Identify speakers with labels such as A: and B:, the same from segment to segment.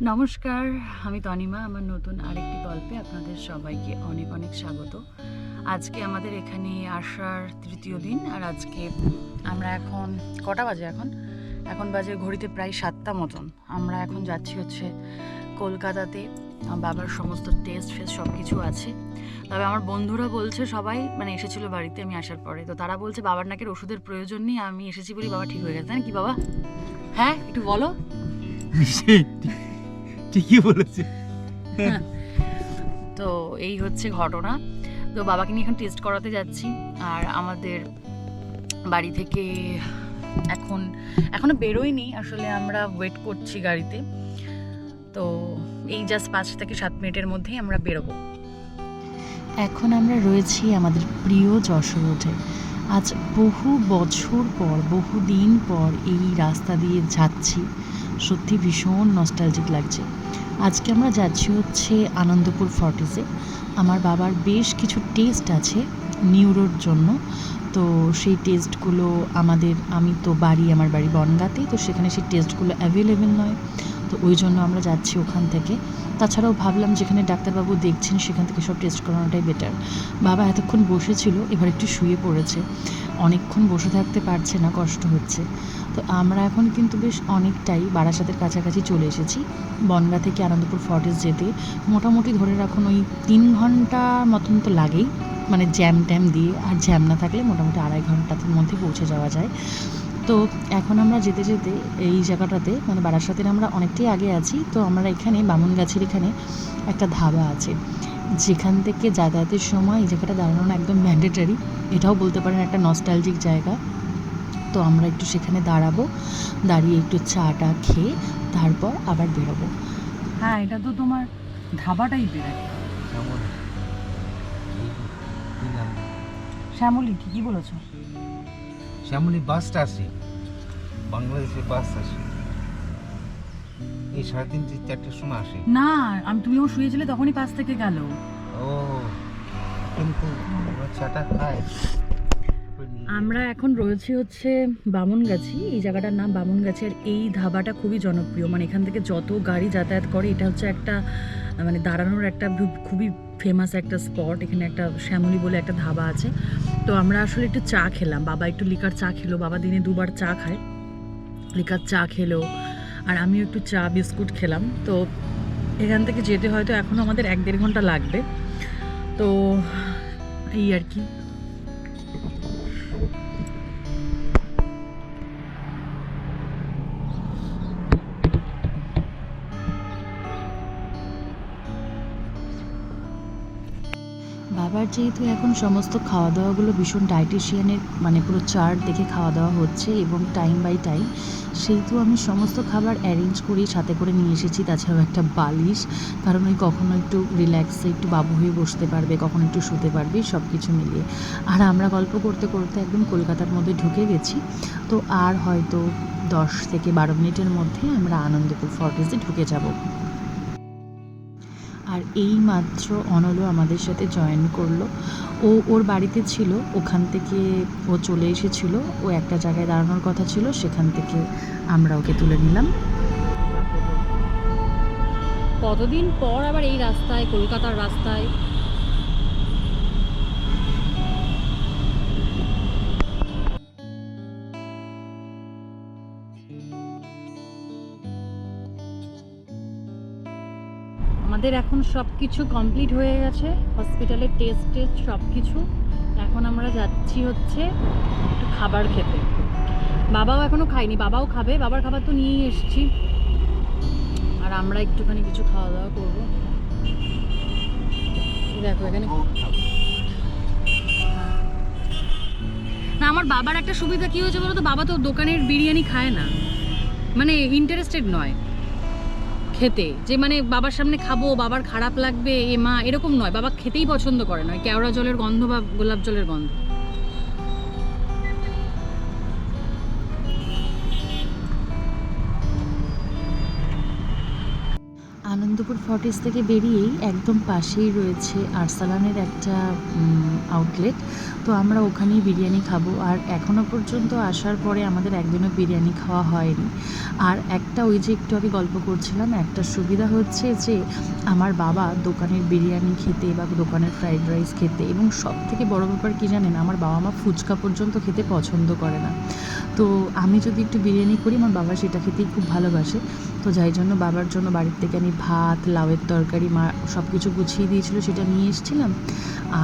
A: নমস্কার, আমি তনিমা, আমার নতুন আরেকটি গল্পে আপনাদের সবাইকে অনেক অনেক স্বাগত। আজকে আমাদের এখানে আসার তৃতীয় দিন, আর আজকে আমরা এখন, কটা বাজে এখন? এখন বাজে ঘড়িতে প্রায় সাতটা মতন। আমরা এখন যাচ্ছি হচ্ছে কলকাতাতে বাবার সমস্ত টেস্ট ফেস্ট সব কিছু আছে। তবে আমার বন্ধুরা বলছে, সবাই মানে এসেছিল বাড়িতে, আমি আসার পরে। তো তারা বলছে, বাবার নাকের ওষুধের প্রয়োজন নেই, আমি এসেছি বলি বাবা ঠিক হয়ে গেছে। কি বাবা? হ্যাঁ একটু বলো।
B: ঠিকই বলেছে।
A: তো এই হচ্ছে ঘটনা। তো বাবাকে নিয়ে এখন টেস্ট করাতে যাচ্ছি। আর আমাদের বাড়ি থেকে এখন এখনও বেরোয়নি। আসলে আমরা ওয়েট করছি গাড়িতে। তো এই জাস্ট পাঁচ থেকে সাত মিনিটের মধ্যেই আমরা বেরোবো। এখন আমরা রয়েছি আমাদের প্রিয় যশোর রোডে। আজ বহু বছর পর বহু দিন পর এই রাস্তা দিয়ে যাচ্ছি। সত্যি ভীষণ নস্টালজিক লাগছে। আজকে আমরা যাচ্ছি হচ্ছে আনন্দপুর ফর্টিসে আমার বাবার বেশ কিছু টেস্ট আছে নিউরোর জন্য। তো সেই টেস্টগুলো আমাদের, আমি তো বাড়ি, আমার বাড়ি বনগাতেই, তো সেখানে সেই টেস্টগুলো অ্যাভেলেবেল নয়। তো ওই জন্য আমরা যাচ্ছি ওখান থেকে। তাছাড়াও ভাবলাম যেখানে ডাক্তারবাবু দেখছেন সেখান থেকে সব টেস্ট করানোটাই বেটার বাবা এতক্ষণ বসেছিল, এবার একটু শুয়ে পড়েছে। অনেকক্ষণ বসে থাকতে পারছে না, কষ্ট হচ্ছে। তো আমরা এখন কিন্তু বেশ অনেকটাই বারাসাতের কাছাকাছি চলে এসেছি। বনগা থেকে আনন্দপুর ফর্টিস যেতে মোটামুটি ধরে রাখুন ওই তিন ঘণ্টা মতন তো লাগেই। মানে জ্যাম ট্যাম দিয়ে আর জ্যাম না থাকলে মোটামুটি আড়াই ঘণ্টার মধ্যে পৌঁছে যাওয়া যায়। তো এখন আমরা যেতে যেতে এই জায়গাটাতে মানে বারাসাতের আমরা অনেকটাই আগে আছি তো আমরা এখানে বামুনগাছির এখানে একটা ধাবা আছে। যেখান থেকে যাতায়াতের সময় এই জায়গাটা দাঁড়ানো একদম ম্যান্ডেটারি এটাও বলতে পারেন একটা নস্টালজিক জায়গা। তো আমরা একটু সেখানে দাঁড়াবো দাঁড়িয়ে একটু চাটা খেয়ে তারপর আবার বেরোবো। হ্যাঁ এটা তো তোমার ধাবাটাই বেরোয় শ্যামলি ঠিকই বলেছ।
B: শ্যামলি বাসটা আসে। বাংলাদেশের বাস আসে। এই সাড়ে তিনটে চারটের সময় আসে।
A: না আমি তুমি যখন শুয়েছিলে তখনই পাশ থেকে গেল।
B: ও কিন্তু চাটা খায়
A: আমরা এখন রয়েছি হচ্ছে বামুনগাছি। এই জায়গাটার নাম বামুনগাছি আর এই ধাবাটা খুবই জনপ্রিয়। মানে এখান থেকে যত গাড়ি যাতায়াত করে এটা হচ্ছে একটা মানে দাঁড়ানোর একটা খুবই ফেমাস একটা স্পট এখানে একটা শ্যামলি বলে একটা ধাবা আছে। তো আমরা আসলে একটু চা খেলাম। বাবা একটু লিকার চা খেলো, বাবা দিনে দুবার চা খায়। লিকার চা খেলো, আর আমিও একটু চা, বিস্কুট খেলাম। তো এখান থেকে যেতে হয়তো এখন আমাদের এক দেড় ঘণ্টা লাগবে। তো এই আর কি। বাবার যেহেতু এখন সমস্ত খাওয়া দাওয়াগুলো ভীষণ ডায়েটিশিয়ানের মানে পুরো চার্ট দেখে খাওয়া দাওয়া হচ্ছে এবং টাইম বাই টাইম সেহেতু আমি সমস্ত খাবার অ্যারেঞ্জ করি সাথে করে নিয়ে এসেছি। তাছাড়াও একটা বালিশ, কারণ ওই কখনো একটু রিল্যাক্সে একটু বাবু হয়ে বসতে পারবে, কখনো একটু শুতে পারবে সব কিছু মিলিয়ে। আর আমরা গল্প করতে করতে একদম কলকাতার মধ্যে ঢুকে গেছি। তো আর হয়তো দশ থেকে বারো মিনিটের মধ্যে আমরা আনন্দপুর ফর্টিসে ঢুকে যাব। এই মাত্র অনলও আমাদের সাথে জয়েন করল। ও, ওর বাড়িতে ছিল, ওখান থেকে ও চলে এসেছিল, ও একটা জায়গায় দাঁড়ানোর কথা ছিল, সেখান থেকে আমরা ওকে তুলে নিলাম।
C: কতদিন পর আবার এই রাস্তায়, কলকাতার রাস্তায়? আমাদের এখন সব কিছু কমপ্লিট হয়ে গেছে। হসপিটালের টেস্ট টেস্ট সব কিছু এখন আমরা যাচ্ছি হচ্ছে একটু খাবার খেতে। বাবাও এখনও খায়নি বাবাও খাবে। বাবার খাবার তো নিয়েই এসেছি। আর আমরা একটুখানি কিছু খাওয়া দাওয়া করব। দেখো এখানে না আমার বাবার একটা সুবিধা কি হয়েছে বলো তো বাবা তো দোকানের বিরিয়ানি খায় না। মানে ইন্টারেস্টেড নয়। খেতে। যে মানে বাবার সামনে খাব, বাবার খারাপ লাগবে, এ মা, এরকম নয়। বাবা খেতেই পছন্দ করে নয়। কেওড়া জলের গন্ধ বা গোলাপ জলের গন্ধ।
A: আনন্দপুর ফর্টিস থেকে বেরিয়েই একদম পাশেই রয়েছে আরসালানের একটা আউটলেট তো আমরা ওখানেই বিরিয়ানি খাব। আর এখনও পর্যন্ত আসার পরে আমাদের একদিনও বিরিয়ানি খাওয়া হয়নি। আর একটা ওই যে একটু আগে গল্প করছিলাম, একটা সুবিধা হচ্ছে যে আমার বাবা দোকানের বিরিয়ানি খেতে বা দোকানের ফ্রাইড রাইস খেতে এবং সব থেকে বড় ব্যাপার কী জানেন, আমার বাবা মা ফুচকা পর্যন্ত খেতে পছন্দ করে না। তো আমি যদি একটু বিরিয়ানি করি, আমার বাবা সেটা খেতেই খুব ভালোবাসে। তো যাই জন্য বাবার জন্য বাড়ির থেকে আমি ভাত, লাউয়ের তরকারি, মা সব কিছু গুছিয়ে দিয়েছিল, সেটা নিয়ে এসেছিলাম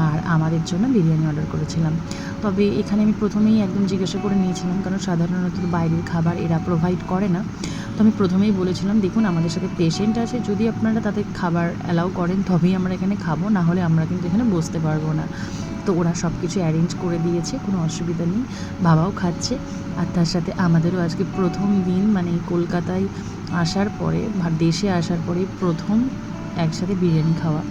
A: আর আমাদের জন্য বিরিয়ানি অর্ডার করেছিলাম। তবে এখানে আমি প্রথমেই একদম জিজ্ঞাসা করে নিয়েছিলাম, কারণ সাধারণত বাইরের খাবার এরা প্রোভাইড করে না। তো আমি প্রথমেই বলেছিলাম, দেখুন, আমাদের সাথে পেশেন্ট আছে, যদি আপনারা তাদের খাবার অ্যালাউ করেন, তবেই আমরা এখানে খাব, না হলে আমরা কিন্তু এখানে বসতে পারব না। তো ওরা সব কিছু অ্যারেঞ্জ করে দিয়েছে, কোনো অসুবিধা নেই, বাবাও খাচ্ছে। আর তার সাথে আমাদেরও আজকে প্রথম দিন মানে কলকাতায় আসার পরে দেশে আসার পরে প্রথম একসাথে বিরিয়ানি খাওয়া।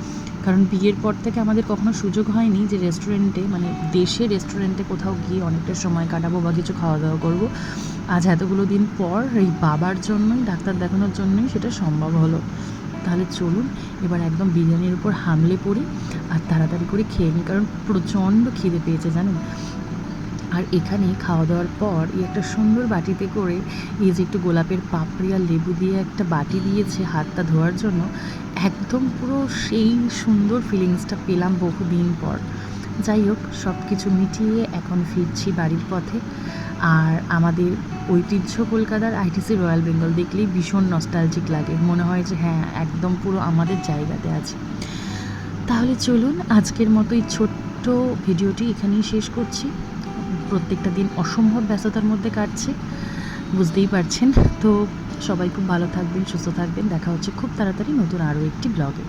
A: কারণ বিয়ের পর থেকে আমাদের কখনো সুযোগ হয়নি যে রেস্টুরেন্টে মানে দেশে রেস্টুরেন্টে কোথাও গিয়ে অনেকটা সময় কাটাবো বা কিছু খাওয়া দাওয়া করব। আজ এতগুলো দিন পর এই বাবার জন্যই, ডাক্তার দেখানোর জন্যই সেটা সম্ভব হলো। তাহলে চলুন এবার একদম বিরিয়ানির উপর হামলে পড়ি আর তাড়াতাড়ি করে খেয়ে নিই, কারণ প্রচণ্ড খিদে পেয়েছে, জানেন? আর এখানে খাওয়া দাওয়ার পর এই একটা সুন্দর বাটিতে করে এই যে একটু গোলাপের পাপড়ি আর লেবু দিয়ে একটা বাটি দিয়েছে হাতটা ধোয়ার জন্য, একদম পুরো সেই সুন্দর ফিলিংসটা পেলাম বহুদিন পর। যাই হোক সব কিছু মিটিয়ে এখন ফিরছি বাড়ির পথে। আর আমাদের ঐতিহ্য কলকাতার আইটিসি রয়্যাল বেঙ্গল দেখলেই ভীষণ নস্টালজিক লাগে। মনে হয় যে হ্যাঁ একদম পুরো আমাদের জায়গাতে আছে। তাহলে চলুন, আজকের মতো এই ছোট্ট ভিডিওটি এখানেই শেষ করছি। প্রত্যেকটা দিন অসম্ভব ব্যস্ততার মধ্যে কাটছে, বুঝতেই পারছেন। তো সবাই খুব ভালো থাকবেন, সুস্থ থাকবেন। দেখা হচ্ছে খুব তাড়াতাড়ি নতুন আরও একটি ব্লগে